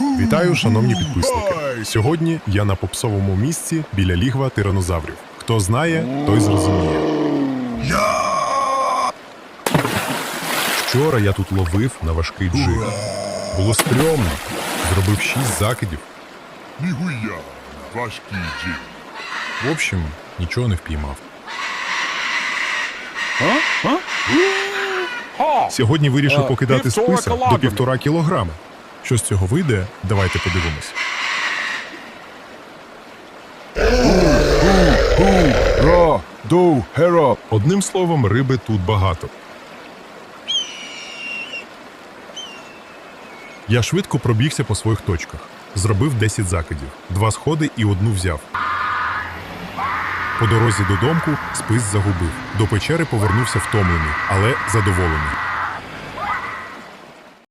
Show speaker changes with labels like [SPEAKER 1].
[SPEAKER 1] Вітаю, шановні підписники. Сьогодні я на попсовому місці біля лігва тиранозаврів. Хто знає, той зрозуміє. Вчора я тут ловив на важкий джиг. Було стрьомно. Зробив шість закидів.
[SPEAKER 2] Ніхуя, важкий джиг.
[SPEAKER 1] В общем, нічого не впіймав. Сьогодні вирішив покидати список до півтора кілограми. Що з цього вийде, давайте подивимось.
[SPEAKER 2] Доу.
[SPEAKER 1] Одним словом, риби тут багато. Я швидко пробігся по своїх точках. Зробив 10 закидів, два сходи і одну взяв. По дорозі додомку спис загубив. До печери повернувся втомлений, але задоволений.